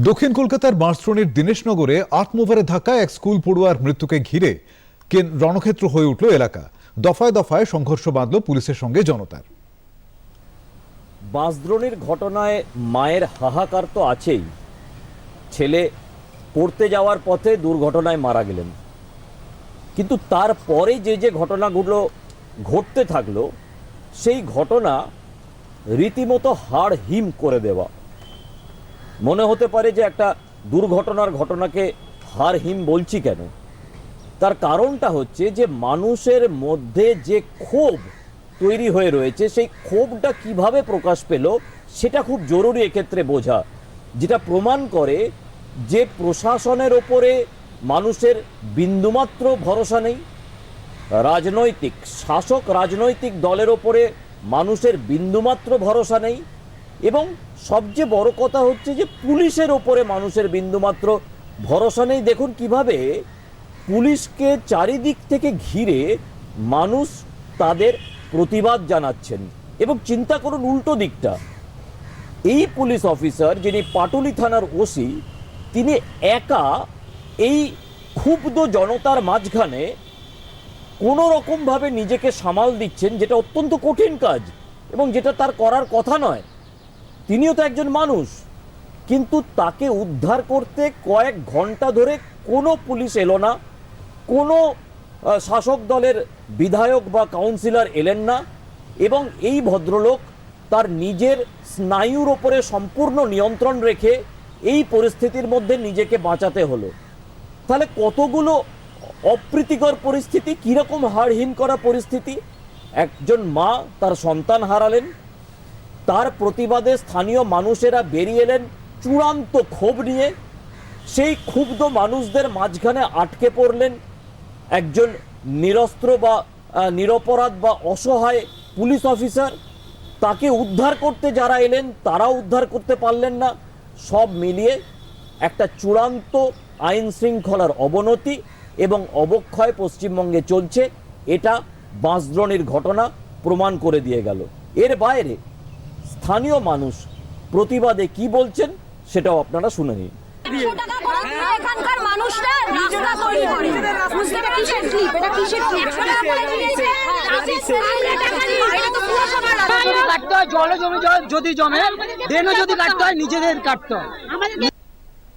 দক্ষিণ কলকাতার বাঁশদ্রোণীর দীনেশনগরে আত্মোভারের ধাক্কায় এক স্কুল পড়ুয়ার মৃত্যুকে ঘিরে রণক্ষেত্র হয়ে উঠল এলাকা। দফায় দফায় সংঘর্ষ বাঁধল পুলিশের সঙ্গে জনতার। বাঁশদ্রোণীর ঘটনায় মায়ের হাহাকার তো আছেই। ছেলে পড়তে যাওয়ার পথে দুর্ঘটনায় মারা গেলেন। কিন্তু তারপরে যে যে ঘটনাগুলো ঘটতে থাকল, সেই ঘটনা রীতিমতো হাড় হিম করে দেওয়া। মনে হতে পারে যে একটা দুর্ঘটনার ঘটনাকে হাড় হিম বলছি কেন? তার কারণটা হচ্ছে যে মানুষের মধ্যে যে ক্ষোভ তৈরি হয়ে রয়েছে, সেই ক্ষোভটা কীভাবে প্রকাশ পেল সেটা খুব জরুরি এক্ষেত্রে বোঝা। যেটা প্রমাণ করে যে প্রশাসনের ওপরে মানুষের বিন্দুমাত্র ভরসা নেই, রাজনৈতিক, শাসক রাজনৈতিক দলের ওপরে মানুষের বিন্দুমাত্র ভরসা নেই এবং সবচেয়ে বড় কথা হচ্ছে যে পুলিশের ওপরে মানুষের বিন্দুমাত্র ভরসা নেই। দেখুন কীভাবে পুলিশকে চারিদিক থেকে ঘিরে মানুষ তাদের প্রতিবাদ জানাচ্ছেন এবং চিন্তা করুন উল্টো দিকটা। এই পুলিশ অফিসার যিনি পাটুলি থানার ওসি, তিনি একা এই ক্ষুব্ধ জনতার মাঝখানে কোনো রকমভাবে নিজেকে সামাল দিচ্ছেন, যেটা অত্যন্ত কঠিন কাজ এবং যেটা তার করার কথা নয়। তিনিও তো একজন মানুষ। কিন্তু তাকে উদ্ধার করতে কয়েক ঘণ্টা ধরে কোনো পুলিশ এলো না, কোনো শাসক দলের বিধায়ক বা কাউন্সিলর এলেন না এবং এই ভদ্রলোক তার নিজের স্নায়ুর ওপরে সম্পূর্ণ নিয়ন্ত্রণ রেখে এই পরিস্থিতির মধ্যে নিজেকে বাঁচাতে হলো। তাহলে কতগুলো অপ্রীতিকর পরিস্থিতি, কীরকম হাড়হীন করা পরিস্থিতি? একজন মা তার সন্তান হারালেন তার প্রতিবাদে স্থানীয় মানুষেরা বেরিয়ে এলেন চূড়ান্ত ক্ষোভ নিয়ে। সেই ক্ষুব্ধ মানুষদের মাঝখানে আটকে পড়লেন একজন নিরস্ত্র বা নিরপরাধ বা অসহায় পুলিশ অফিসার। তাকে উদ্ধার করতে যারা এলেন, তারাও উদ্ধার করতে পারলেন না। সব মিলিয়ে একটা চূড়ান্ত আইন শৃঙ্খলার অবনতি এবং অবক্ষয় পশ্চিমবঙ্গে চলছে। এটা বাঁশদ্রোণীর ঘটনা প্রমাণ করে দিয়ে গেল। এর বাইরে স্থানীয় মানুষ প্রতিবাদে কি বলছেন সেটাও আপনারা শুনে নিন। এখানকার মানুষরা রাস্তা তৈরি করে। এটা কিসের ক্লিপ এটা কিসের ক্লিপ যদি কাটতে হয় জমে দেন যদি জমে ড্রেনও যদি কাটতে হয় নিজেদের কাটতে হয়।